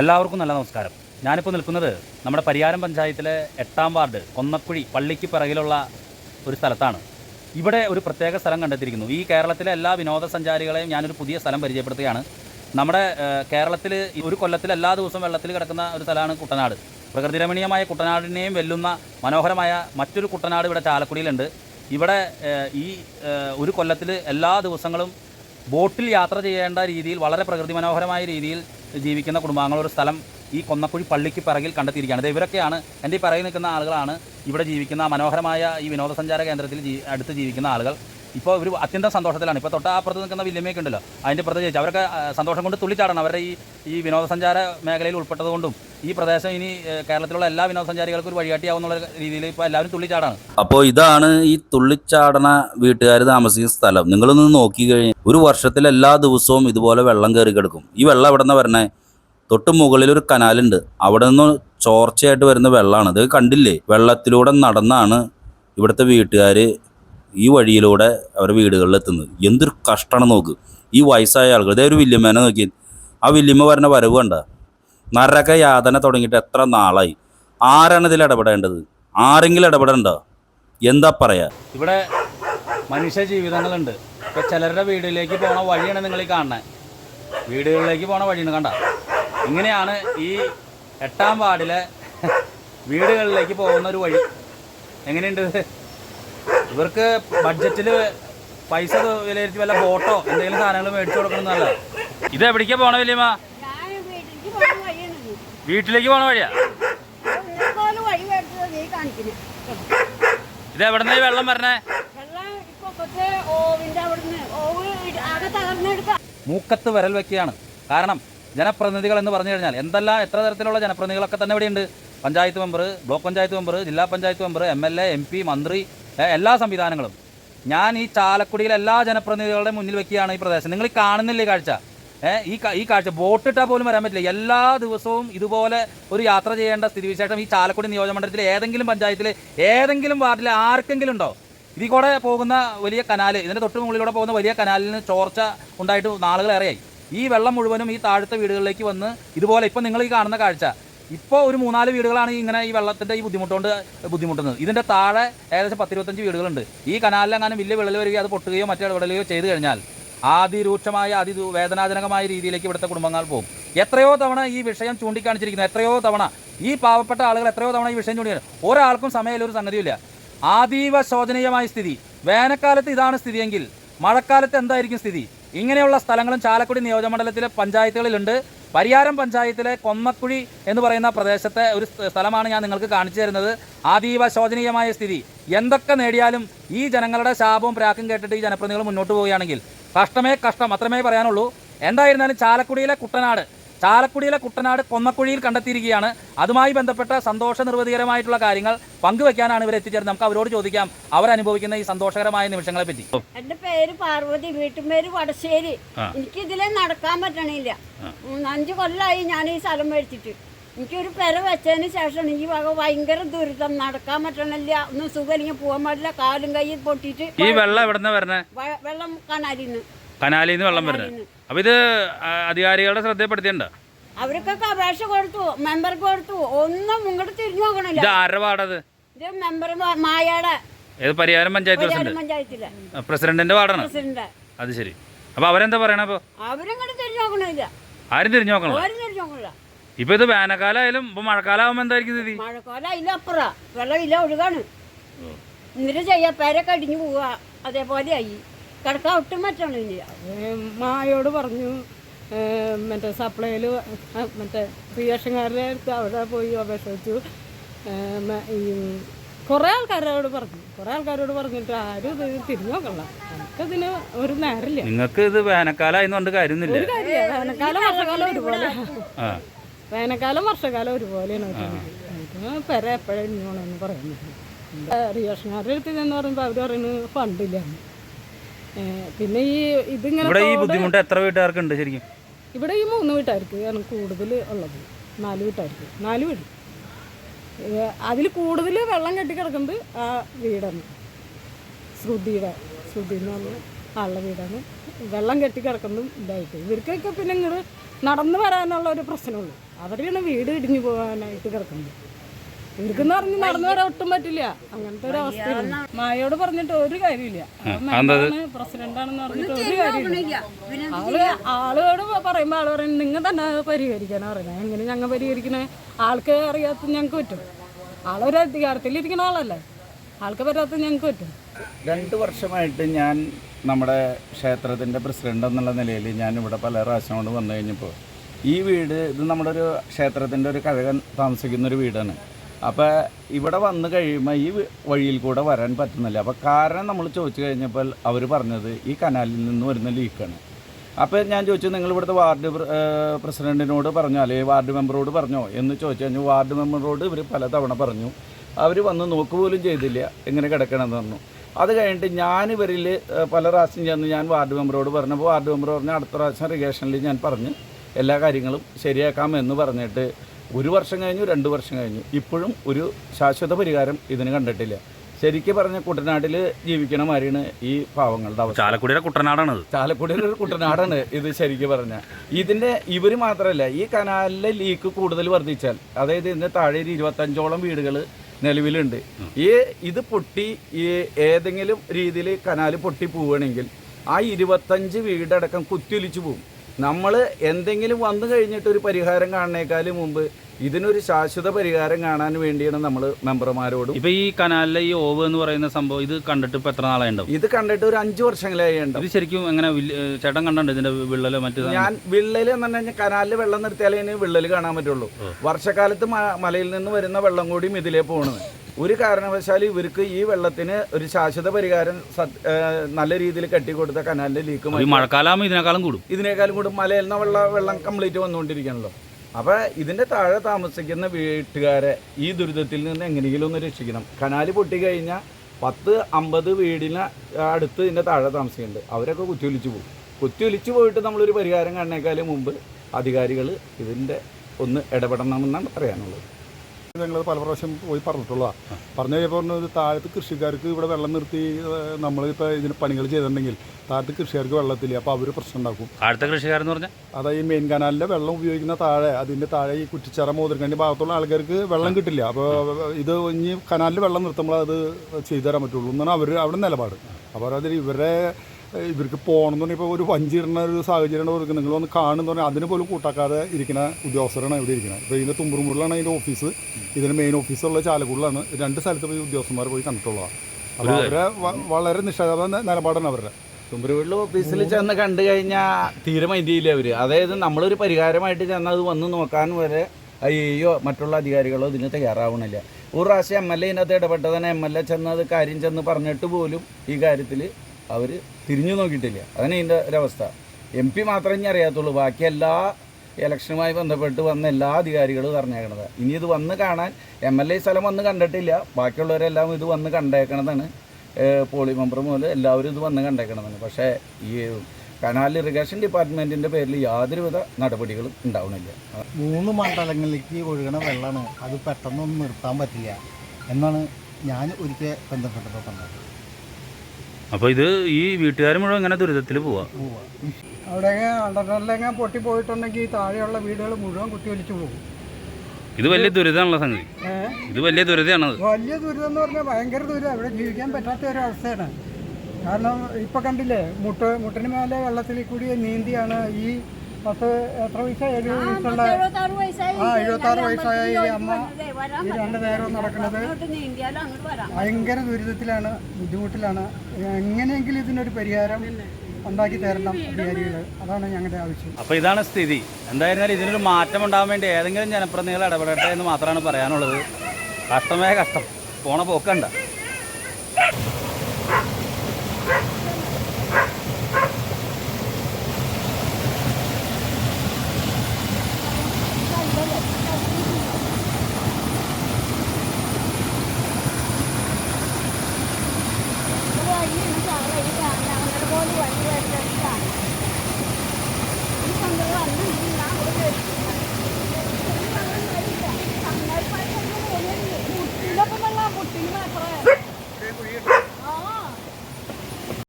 എല്ലാവർക്കും നല്ല നമസ്കാരം. ഞാനിപ്പോൾ നിൽക്കുന്നത് നമ്മുടെ പരിയാരം പഞ്ചായത്തിലെ എട്ടാം വാർഡ് കൊന്നക്കുഴി പള്ളിക്ക് പിറകിലുള്ള ഒരു സ്ഥലത്താണ്. ഇവിടെ ഒരു പ്രത്യേക സ്ഥലം കണ്ടെത്തിയിരിക്കുന്നു. ഈ കേരളത്തിലെ എല്ലാ വിനോദസഞ്ചാരികളെയും ഞാനൊരു പുതിയ സ്ഥലം പരിചയപ്പെടുത്തുകയാണ്. നമ്മുടെ കേരളത്തിൽ ഒരു കൊല്ലത്തിൽ എല്ലാ ദിവസവും വെള്ളത്തിൽ കിടക്കുന്ന ഒരു സ്ഥലമാണ് കുട്ടനാട്. പ്രകൃതി രമണീയമായ കുട്ടനാടിനെയും വെല്ലുന്ന മനോഹരമായ മറ്റൊരു കുട്ടനാട് ഇവിടെ ചാലക്കുടിയിലുണ്ട്. ഇവിടെ ഈ ഒരു കൊല്ലത്തിൽ എല്ലാ ദിവസങ്ങളും ബോട്ടിൽ യാത്ര ചെയ്യേണ്ട രീതിയിൽ വളരെ പ്രകൃതി മനോഹരമായ രീതിയിൽ ജീവിക്കുന്ന കുടുംബാംഗങ്ങൾ ഒരു സ്ഥലം ഈ കൊന്നക്കുഴി പള്ളിക്ക് പിറകിൽ കണ്ടെത്തിയിരിക്കുകയാണ്. ദേ ഇവരൊക്കെയാണ് എന്റെ ഈ പിറകിൽ നിൽക്കുന്ന ആളുകളാണ് ഇവിടെ ജീവിക്കുന്ന മനോഹരമായ ഈ വിനോദസഞ്ചാര കേന്ദ്രത്തിൽ അടുത്ത് ജീവിക്കുന്ന ആളുകൾ. ഇപ്പോൾ ഒരു അത്യന്തം സന്തോഷത്തിലാണ്. ഇപ്പോൾ തൊട്ടാപ്പുറത്ത് നിൽക്കുന്ന വില്യമ്മയൊക്കെ ഉണ്ടല്ലോ. അതിന്റെ പ്രത്യേകിച്ച് അവരൊക്കെ സന്തോഷം കൊണ്ട് തുള്ളിച്ചാടണം. അവരുടെ ഈ ഈ വിനോദസഞ്ചാര മേഖലയിൽ ഉൾപ്പെട്ടതുകൊണ്ടും ഈ പ്രദേശം ഇനി കേരളത്തിലുള്ള എല്ലാ വിനോദസഞ്ചാരികൾക്കും ഒരു വഴികാട്ടിയാവുന്നുള്ള രീതിയിൽ ഇപ്പോൾ എല്ലാവരും തുള്ളിച്ചാടാണ്. അപ്പോൾ ഇതാണ് ഈ തുള്ളിച്ചാടണ വീട്ടുകാർ താമസിക്കുന്ന സ്ഥലം. നിങ്ങളൊന്ന് നോക്കി കഴിഞ്ഞാൽ ഒരു വർഷത്തിൽ എല്ലാ ദിവസവും ഇതുപോലെ വെള്ളം കയറി കിടക്കും. ഈ വെള്ളം എവിടെ നിന്ന് വരണേ? തൊട്ട് മുകളിൽ ഒരു കനാലുണ്ട്. അവിടെ നിന്ന് ചോർച്ചയായിട്ട് വരുന്ന വെള്ളമാണ് ഇത് കണ്ടില്ലേ? വെള്ളത്തിലൂടെ നടന്നാണ് ഇവിടുത്തെ വീട്ടുകാർ ഈ വഴിയിലൂടെ അവരുടെ വീടുകളിൽ എത്തുന്നത് എന്തൊരു കഷ്ടമാണ് നോക്ക്. ഈ വയസ്സായ ആളുകൾ ഇതേ ഒരു വല്യമ്മേനെ നോക്കി ആ വല്യമ്മ വരണ വരവ് കണ്ട. നരക യാതന തുടങ്ങിയിട്ട് എത്ര നാളായി. ആരാണ് ഇതിൽ ഇടപെടേണ്ടത്? ആരെങ്കിലും ഇടപെടണ്ടോ? എന്താ പറയാ? ഇവിടെ മനുഷ്യ ജീവിതങ്ങളുണ്ട്. ഇപ്പൊ ചിലരുടെ വീടുകളിലേക്ക് പോണ വഴിയാണ് നിങ്ങൾ ഈ കാണുന്നത് വീടുകളിലേക്ക് പോണ വഴിയാണ് കണ്ട. ഇങ്ങനെയാണ് ഈ എട്ടാം വാർഡിലെ വീടുകളിലേക്ക് പോകുന്ന ഒരു വഴി. എങ്ങനെയുണ്ട്? ഇവർക്ക് ബഡ്ജറ്റിൽ പൈസ വിലയിരുത്തി വല്ല ബോട്ടോ എന്തെങ്കിലും സാധനങ്ങൾ മേടിച്ചു കൊടുക്കണമെന്നല്ല ഇത് എവിടേക്കാ പോണ വലിയ വീട്ടിലേക്ക് പോണ വഴിയാ. ഇത് എവിടെ ഈ വെള്ളം വരണേ? മൂക്കത്ത് വരൽ വെക്കുകയാണ്. കാരണം ജനപ്രതിനിധികൾ എന്ന് പറഞ്ഞു കഴിഞ്ഞാൽ എന്തെല്ലാം എത്ര തരത്തിലുള്ള ജനപ്രതിനിധികളൊക്കെ തന്നെ ഇവിടെയുണ്ട്. Panchayat member block panchayat member ജില്ലാ panchayat member M L A M P മന്ത്രി എല്ലാ സംവിധാനങ്ങളും. ഞാൻ ഈ ചാലക്കുടിയിലെ എല്ലാ ജനപ്രതിനിധികളുടെ മുന്നിൽ വെക്കുകയാണ് ഈ പ്രദേശം. നിങ്ങൾ കാണുന്നില്ലേ കാഴ്ച. ഈ ഈ കാഴ്ച. ബോട്ടിട്ടാൽ പോലും വരാൻ പറ്റില്ല. എല്ലാ ദിവസവും ഇതുപോലെ ഒരു യാത്ര ചെയ്യേണ്ട സ്ഥിതിവിശേഷം ഈ ചാലക്കുടി നിയോജകമണ്ഡലത്തിലെ ഏതെങ്കിലും പഞ്ചായത്തിൽ ഏതെങ്കിലും വാർഡിൽ ആർക്കെങ്കിലും ഉണ്ടോ? ഇതിൽ കൂടെ പോകുന്ന വലിയ കനാൽ ഇതിന്റെ തൊട്ട് മുകളിലൂടെ പോകുന്ന വലിയ കനാലിൽ നിന്ന് ചോർച്ച ഉണ്ടായിട്ട് നാളുകളേറെയായി ഈ വെള്ളം മുഴുവനും ഈ താഴത്തെ വീടുകളിലേക്ക് വന്ന് ഇതുപോലെ ഇപ്പം നിങ്ങൾ ഈ കാണുന്ന കാഴ്ച. ഇപ്പോൾ ഒരു മൂന്നാൽ വീടുകളാണ് ഇങ്ങനെ ഈ വെള്ളത്തിന്റെ ഈ ബുദ്ധിമുട്ടുകൊണ്ട് ബുദ്ധിമുട്ടുന്നത്. ഇതിന്റെ താഴെ ഏകദേശം പത്തിരുപത്തഞ്ച് വീടുകളുണ്ട്. ഈ കനാലിലെങ്ങാനും വലിയ വിള്ളൽ വരികയോ അത് പൊട്ടുകയോ മറ്റേ ഇടപെടലുകയോ ചെയ്തു കഴിഞ്ഞാൽ അതിരൂക്ഷമായ അതി വേദനാജനകമായ രീതിയിലേക്ക് ഇവിടുത്തെ കുടുംബങ്ങൾ പോകും. എത്രയോ തവണ ഈ വിഷയം ചൂണ്ടിക്കാണിച്ചിരിക്കുന്നു. എത്രയോ തവണ ഈ പാവപ്പെട്ട ആളുകൾ എത്രയോ തവണ ഈ വിഷയം ചൂണ്ടിക്കാണിച്ചു ഒരാൾക്കും സമയമില്ല ഒരു സംഗതിയില്ല അതീവ ശോചനീയമായ സ്ഥിതി. വേനൽക്കാലത്ത് ഇതാണ് സ്ഥിതിയെങ്കിൽ മഴക്കാലത്ത് എന്തായിരിക്കും സ്ഥിതി? ഇങ്ങനെയുള്ള സ്ഥലങ്ങളും ചാലക്കുടി നിയോജകമണ്ഡലത്തിലെ പഞ്ചായത്തുകളിലുണ്ട്. പരിയാരം പഞ്ചായത്തിലെ കൊന്നക്കുഴി എന്ന് പറയുന്ന പ്രദേശത്തെ ഒരു സ്ഥലമാണ് ഞാൻ നിങ്ങൾക്ക് കാണിച്ചു തരുന്നത്. അതീവ ശോചനീയമായ സ്ഥിതി. എന്തൊക്കെ നേടിയാലും ഈ ജനങ്ങളുടെ ശാപവും പ്രാക്കും കേട്ടിട്ട് ഈ ജനപ്രതിനിധികൾ മുന്നോട്ട് പോവുകയാണെങ്കിൽ കഷ്ടമേ കഷ്ടം അത്രമേ പറയാനുള്ളൂ. എന്തായിരുന്നാലും ചാലക്കുടിയിലെ കുട്ടനാട് ചാലക്കുടിയിലെ കുട്ടനാട് കൊന്നക്കുഴിയിൽ കണ്ടെത്തിയിരിക്കുകയാണ്. അതുമായി ബന്ധപ്പെട്ട സന്തോഷ നിർവധികരമായിട്ടുള്ള കാര്യങ്ങൾ പങ്കുവെക്കാനാണ് ഇവർ എത്തിച്ചേർന്നത്. നമുക്ക് അവരോട് ചോദിക്കാം അവർ അനുഭവിക്കുന്ന ഈ സന്തോഷകരമായ നിമിഷങ്ങളെ പറ്റി. എന്റെ പേര് പാർവതി വീട്ടുപേര് വടശ്ശേരി. എനിക്ക് ഇതിലെ നടക്കാൻ പറ്റണില്ല. അഞ്ചു കൊല്ലമായി ഞാൻ ഈ സ്ഥലം മേടിച്ചിട്ട് എനിക്കൊരു പെര വെച്ചതിന് ശേഷം ഈ വക ഭയങ്കര ദുരിതം. നടക്കാൻ പറ്റണില്ല. ഒന്നും സുഖമില്ലെങ്കിൽ പോകാൻ പാടില്ല. കാലും കൈ പൊട്ടിട്ട് ഈ വെള്ളം വെള്ളം കനാലിന്ന്. കനാലിൽ നിന്ന് വെള്ളം വരുന്നത്. അപ്പൊ ഇത് അധികാരികളുടെ ശ്രദ്ധപ്പെടുത്തിയുണ്ട് അവർക്കൊക്കെ അപേക്ഷ കൊടുത്തു മെമ്പർക്ക് കൊടുത്തു. ഒന്നും ഇങ്ങോട്ട് തിരിഞ്ഞു നോക്കണില്ല. ഇത് ആരുടെ വാർഡത്? ഇത് മെമ്പർ മായാടെ. ഏത് പരിഹാരം പഞ്ചായത്ത് പരിയാരം പ്രസിഡന്റ്? പ്രസിഡന്റിന്റെ വാർഡാണ്. അത് ശരി. അപ്പൊ അവരെന്താ പറയണ അപ്പൊ? ആരും തിരിഞ്ഞു നോക്കണല്ലോ. ഇപ്പൊ ഇത് വേനൽക്കാലമായാലും ഇപ്പൊ മഴക്കാലമാകുമ്പോ എന്തായിരിക്കും സ്ഥിതി? മഴക്കാലം ഇല്ല അപ്പുറ വെള്ളം ഇല്ല ഒഴുകാണ് എന്നിട്ട് ചെയ്യാ. പേരൊക്കെ അടിഞ്ഞു പോവുക. അതേപോലെ ആയി. കിടക്കാൻ ഒട്ടും പറ്റണില്ല മായോട് പറഞ്ഞു മറ്റേ സപ്ലൈയിൽ മറ്റേ റേഷൻകാരുടെ അടുത്ത് അവിടെ പോയി അപേക്ഷ വെച്ചു. ഏം, ഈ കുറേ ആൾക്കാരോട് പറഞ്ഞു. കുറേ ആൾക്കാരോട് പറഞ്ഞിട്ട് ആരും ഇത് തിരിഞ്ഞു നോക്കണ്ട. നമുക്കതിന് ഒരു നേരമില്ല. നിങ്ങൾക്ക് ഇത് വേനൽക്കാലമായതുകൊണ്ട് കാര്യമൊന്നുമില്ല. ഒരു കാര്യമില്ല. വേനൽക്കാലം വർഷക്കാലം ഒരുപോലെ. ആ. വേനൽക്കാലം വർഷക്കാലം ഒരുപോലെയാണ് പേരെ എപ്പോഴും ഇഞ്ഞോണെന്ന് പറയുന്നത് റേഷൻകാരുടെ അടുത്ത് എന്ന് പറയുമ്പോൾ അവർ പറയുന്നത് ഫണ്ടില്ല. പിന്നെ ഈ ഇതിങ്ങനെ ഇവിടെ ഈ ബുദ്ധിമുട്ട് എത്ര വീട്ടുകാർക്കുണ്ട് ശരിക്കും? ഇവിടെ ഈ മൂന്ന് വീട്ടുകാർക്ക് ആണ് കൂടുതൽ ഉള്ളത്. നാല് വീട്ടുകാർക്ക്. നാല് വീട്. അതിൽ കൂടുതൽ വെള്ളം കെട്ടിക്കിടക്കുന്നത് ആ വീടാണ്. ശ്രുതിയുടെ ശ്രുതി എന്ന് പറഞ്ഞ ആളുടെ വീടാണ്. വെള്ളം കെട്ടിക്കിടക്കുന്നതും ഇതായിട്ട്. ഇവർക്കൊക്കെ പിന്നെ ഇങ്ങോട്ട് നടന്നു വരാനുള്ള ഒരു പ്രശ്നമുള്ളൂ. അവരെയാണ് വീട് ഇടിഞ്ഞു പോകാനായിട്ട് കിടക്കുന്നത് ഇവർക്കെന്ന് പറഞ്ഞ് നടന്നു വരാൻ ഒട്ടും പറ്റില്ല. അങ്ങനത്തെ ഒരു അവസ്ഥയാണ് മായോട് പറഞ്ഞിട്ട് ഒരു കാര്യമില്ല. പ്രസിഡന്റാണെന്ന് പറഞ്ഞിട്ട് ഒരു കാര്യമില്ല. ആൾ ആളോട് പറയുമ്പോൾ ആൾ പറയുന്നത് നിങ്ങൾ തന്നെ പരിഹരിക്കാനാ പറയുന്നത് എങ്ങനെ ഞങ്ങൾ പരിഹരിക്കണേ? ആൾക്ക് അറിയാത്ത ഞങ്ങൾക്ക് പറ്റും. ആളൊരു അധികാരത്തിലിരിക്കുന്ന ആളല്ലേ? ആൾക്ക് പറ്റാത്ത ഞങ്ങൾക്ക് പറ്റും. രണ്ട് വർഷമായിട്ട് ഞാൻ നമ്മുടെ ക്ഷേത്രത്തിന്റെ പ്രസിഡന്റ് എന്നുള്ള നിലയിൽ ഞാൻ ഇവിടെ പല പ്രാവശ്യം കൊണ്ട് വന്നു കഴിഞ്ഞപ്പോൾ ഈ വീട് ഇത് നമ്മുടെ ഒരു ക്ഷേത്രത്തിന്റെ ഒരു കഴകൻ താമസിക്കുന്ന ഒരു വീടാണ്. അപ്പോൾ ഇവിടെ വന്നു കഴിയുമ്പോൾ ഈ വഴിയിൽ കൂടെ വരാൻ പറ്റുന്നില്ല. അപ്പോൾ കാരണം നമ്മൾ ചോദിച്ചു കഴിഞ്ഞപ്പോൾ അവർ പറഞ്ഞത് ഈ കനാലിൽ നിന്ന് വരുന്ന ലീക്കാണ് അപ്പോൾ ഞാൻ ചോദിച്ചു നിങ്ങൾ ഇവിടുത്തെ വാർഡ് പ്രസിഡന്റിനോട് പറഞ്ഞോ? അല്ലെങ്കിൽ വാർഡ് മെമ്പറോട് പറഞ്ഞോ? എന്ന് ചോദിച്ചു കഴിഞ്ഞാൽ വാർഡ് മെമ്പറോട് ഇവർ പലതവണ പറഞ്ഞു. അവർ വന്ന് നോക്ക് പോലും ചെയ്തില്ല. എങ്ങനെ കിടക്കണമെന്ന് പറഞ്ഞു. അത് കഴിഞ്ഞിട്ട് ഞാൻ ഇവരിൽ പല പ്രാവശ്യം ചെന്ന് ഞാൻ വാർഡ് മെമ്പറോട് പറഞ്ഞപ്പോൾ വാർഡ് മെമ്പർ പറഞ്ഞു അടുത്ത പ്രാവശ്യം റിഗേഷനിൽ ഞാൻ പറഞ്ഞ് എല്ലാ കാര്യങ്ങളും ശരിയാക്കാം എന്ന് പറഞ്ഞിട്ട് ഒരു വർഷം കഴിഞ്ഞു രണ്ട് വർഷം കഴിഞ്ഞു. ഇപ്പോഴും ഒരു ശാശ്വത പരിഹാരം ഇതിന് കണ്ടിട്ടില്ല. ശരിക്കും പറഞ്ഞ കുട്ടനാട്ടിൽ ജീവിക്കണ മാതിരിയാണ് ഈ പാവങ്ങളുടെ അവസ്ഥ. ചാലക്കുടിയുടെ കുട്ടനാടാണ് ചാലക്കുടിയുടെ ഒരു കുട്ടനാടാണ് ഇത് ശരിക്കും പറഞ്ഞ. ഇതിന്റെ ഇവർ മാത്രമല്ല ഈ കനാലിലെ ലീക്ക് കൂടുതൽ വർദ്ധിച്ചാൽ അതായത് ഇതിന്റെ താഴെ ഒരു ഇരുപത്തഞ്ചോളം വീടുകൾ നിലവിലുണ്ട്. ഈ ഇത് പൊട്ടി ഈ ഏതെങ്കിലും രീതിയിൽ കനാൽ പൊട്ടി പോവുകയാണെങ്കിൽ ആ ഇരുപത്തഞ്ച് വീടടക്കം കുത്തിയൊലിച്ചു പോകും നമ്മൾ എന്തെങ്കിലും വന്നു കഴിഞ്ഞിട്ട് ഒരു പരിഹാരം കാണുന്നേക്കാളും മുമ്പ് ഇതിനൊരു ശാശ്വത പരിഹാരം കാണാൻ വേണ്ടിയാണ് നമ്മൾ മെമ്പർമാരോടും ഇപ്പൊ ഈ കനാലിലെ ഈ ഓവ് എന്ന് പറയുന്ന സംഭവം ഇത് കണ്ടിട്ട് ഇപ്പൊ എത്ര നാളായി ഉണ്ടാവും ഇത് കണ്ടിട്ട് ഒരു അഞ്ചു വർഷങ്ങളായി ഉണ്ടാവും. ഇത് ശരിക്കും എങ്ങനെ ചേട്ടൻ കണ്ടുണ്ട് ഇതിന്റെ വിള്ളലോ മറ്റു ഞാൻ വിള്ളൽ എന്ന് പറഞ്ഞു കഴിഞ്ഞാൽ കനാലിൽ വെള്ളം നിർത്തിയാലേ ഇനി വിള്ളൽ കാണാൻ പറ്റുള്ളൂ. വർഷക്കാലത്ത് മലയിൽ നിന്ന് വരുന്ന വെള്ളം കൂടിയും ഇതിലേ പോകണത് ഒരു കാരണവശാലും ഇവർക്ക് ഈ വെള്ളത്തിന് ഒരു ശാശ്വത പരിഹാരം നല്ല രീതിയിൽ കെട്ടിക്കൊടുത്ത കനാലിന്റെ ലീക്ക് മഴക്കാലം ഇതിനേക്കാളും കൂടും. ഇതിനേക്കാളും കൂടും. മലയിൽ നിന്ന് വെള്ളം വെള്ളം കംപ്ലീറ്റ് വന്നുകൊണ്ടിരിക്കണല്ലോ. അപ്പോൾ ഇതിന്റെ താഴെ താമസിക്കുന്ന വീട്ടുകാരെ ഈ ദുരിതത്തിൽ നിന്ന് എങ്ങനെയെങ്കിലും ഒന്ന് രക്ഷിക്കണം. കനാല് പൊട്ടിക്കഴിഞ്ഞാൽ പത്ത് അമ്പത് വീടിന് അടുത്ത് ഇതിന്റെ താഴെ താമസിക്കുന്നുണ്ട്. അവരൊക്കെ കുത്തിയൊലിച്ച് പോകും. കുത്തിയൊലിച്ച് പോയിട്ട് നമ്മളൊരു പരിഹാരം കാണുന്നേക്കാളും മുമ്പ് അധികാരികൾ ഇതിന്റെ ഒന്ന് ഇടപെടണമെന്നാണ് പറയാനുള്ളത്. ഞങ്ങൾ പല പ്രാവശ്യം പോയി പറഞ്ഞിട്ടുള്ളതാണ് പറഞ്ഞു കഴിഞ്ഞപ്പോൾ പറഞ്ഞത് താഴത്ത് കൃഷിക്കാർക്ക് ഇവിടെ വെള്ളം നിർത്തി നമ്മൾ നമ്മളിപ്പോൾ ഇതിന് പണികൾ ചെയ്തിട്ടുണ്ടെങ്കിൽ താഴത്ത് കൃഷിക്കാർക്ക് വെള്ളത്തില്ല അപ്പോൾ അവർ പ്രശ്നം ഉണ്ടാക്കും. താഴത്തെ കൃഷിക്കാർ എന്ന് പറഞ്ഞാൽ അതായത് ഈ മെയിൻ കനാലിലെ വെള്ളം ഉപയോഗിക്കുന്ന താഴെ അതിന്റെ താഴെ ഈ കുറ്റിച്ചറ മോതിരക്കണ്ടി ഭാഗത്തുള്ള ആൾക്കാർക്ക് വെള്ളം കിട്ടില്ല. അപ്പോൾ ഇത് ഇനി കനാലിൽ വെള്ളം നിർത്തുമ്പോൾ അത് ചെയ്തു തരാൻ പറ്റുള്ളൂ. എന്നാണ് അവർ അവിടെ നിലപാട്. അപ്പോൾ അതിൽ ഇവരെ പോകണം എന്ന് പറഞ്ഞാൽ ഇപ്പോൾ ഒരു വഞ്ചിരുന്ന ഒരു സാഹചര്യം ഇവർക്ക് നിങ്ങൾ വന്ന് കാണുന്ന പറഞ്ഞാൽ അതിന് പോലും കൂട്ടാക്കാതെ ഇരിക്കുന്ന ഉദ്യോഗസ്ഥരാണ് ഇവിടെ ഇരിക്കുന്നത് ഇപ്പോൾ ഇതിന്റെ തുമ്പുറുമുറിലാണ് അതിന്റെ ഓഫീസ്. ഇതിന്റെ മെയിൻ ഓഫീസുള്ള ചാലക്കുടിലാണ് രണ്ട് സ്ഥലത്ത് പോയി ഉദ്യോഗസ്ഥന്മാർ പോയി കണ്ടിട്ടുള്ളതാണ് അപ്പോൾ അവരെ വളരെ നിഷേധ നിലപാടാണ് അവരുടെ. തുമ്പരുവെള്ള ഓഫീസിൽ ചെന്ന് കണ്ടു കഴിഞ്ഞാൽ തീരെ മൈൻഡിയില്ല അവർ അതായത് നമ്മളൊരു പരിഹാരമായിട്ട് ചെന്ന് അത് വന്ന് നോക്കാൻ വരെ അയ്യോ മറ്റുള്ള അധികാരികളോ ഇതിന് തയ്യാറാവണില്ല. ഒരു പ്രാവശ്യം എം എൽ എ ഇതിനകത്ത് ഇടപെട്ടതന്നെ എം എൽ എ ചെന്ന് അത് കാര്യം ചെന്ന് പറഞ്ഞിട്ട് പോലും ഈ കാര്യത്തിൽ അവർ തിരിഞ്ഞു നോക്കിയിട്ടില്ല. അതാണ് ഇതിന്റെ ഒരവസ്ഥ. എം പി മാത്രമേ ഇനി അറിയാത്തുള്ളൂ. ബാക്കി എല്ലാ ഇലക്ഷനുമായി ബന്ധപ്പെട്ട് വന്ന എല്ലാ അധികാരികളും അറിഞ്ഞേക്കണത് ഇനി ഇത് വന്ന് കാണാൻ എം എൽ എ സ്ഥലം വന്ന് കണ്ടിട്ടില്ല. ബാക്കിയുള്ളവരെല്ലാം ഇത് വന്ന് കണ്ടേക്കണതാണ്. പോളി മെമ്പർ മുതൽ എല്ലാവരും ഇത് വന്ന് കണ്ടേക്കണതാണ്. പക്ഷേ ഈ കനാൽ ഇറിഗേഷൻ ഡിപ്പാർട്ട്മെന്റിന്റെ പേരിൽ യാതൊരുവിധ നടപടികളും ഉണ്ടാവണില്ല. മൂന്ന് മണ്ഡലങ്ങളിലേക്ക് ഒഴുകണ വെള്ളമാണ് അത് പെട്ടെന്നൊന്നും നിർത്താൻ പറ്റില്ല എന്നാണ് ഞാൻ ഒരിക്കൽ ബന്ധപ്പെട്ടപ്പോൾ പറഞ്ഞത് അപ്പോൾ ഇത് ഈ വീട്ടുകാർ മുഴുവൻ ഇങ്ങനെ ദുരിതത്തിൽ പോവാ. അവിടെ അണ്ടർനെല്ലെങ്ങ പൊട്ടി പോയിട്ടുണ്ടെങ്കിൽ താഴെയുള്ള വീടുകൾ മുഴുവൻ കുത്തിയൊലിച്ചു പോകും. ഇത് വലിയ ദുരിതമാണല്ലോ സംഗതി. ഇത് വലിയ ദുരിതമാണ് വലിയ ദുരിതം എന്ന് പറഞ്ഞാൽ ഭയങ്കര ദുരിതം. അവിടെ ജീവിക്കാൻ പറ്റാത്ത ഒരു അവസ്ഥയാണ്. കാരണം ഇപ്പൊ കണ്ടില്ലേ മുട്ട മുട്ടിന് മേലെ വെള്ളത്തിൽ കൂടി നീന്തിയാണ് ഈ പത്ത് എത്ര വയസ്സായി? വയസ്സുള്ള വയസ്സായി. ആ, എഴുപത്താറ് വയസ്സായ ഈ അമ്മ ഈ രണ്ട് നേരം നടക്കുന്നത് ഭയങ്കര ദുരിതത്തിലാണ് ബുദ്ധിമുട്ടിലാണ്. എങ്ങനെയെങ്കിലും ഇതിനൊരു പരിഹാരം ഉണ്ടാക്കി തരണം അധികാരികൾ അതാണ് ഞങ്ങളുടെ ആവശ്യം. അപ്പോൾ ഇതാണ് സ്ഥിതി. എന്തായിരുന്നാലും ഇതിനൊരു മാറ്റം ഉണ്ടാകാൻ വേണ്ടി ഏതെങ്കിലും ജനപ്രതിനിധികൾ ഇടപെടട്ടെ എന്ന് മാത്രമാണ് പറയാനുള്ളത്. കഷ്ടമേ കഷ്ടം. പോണ പോക്കണ്ട. luôn luôn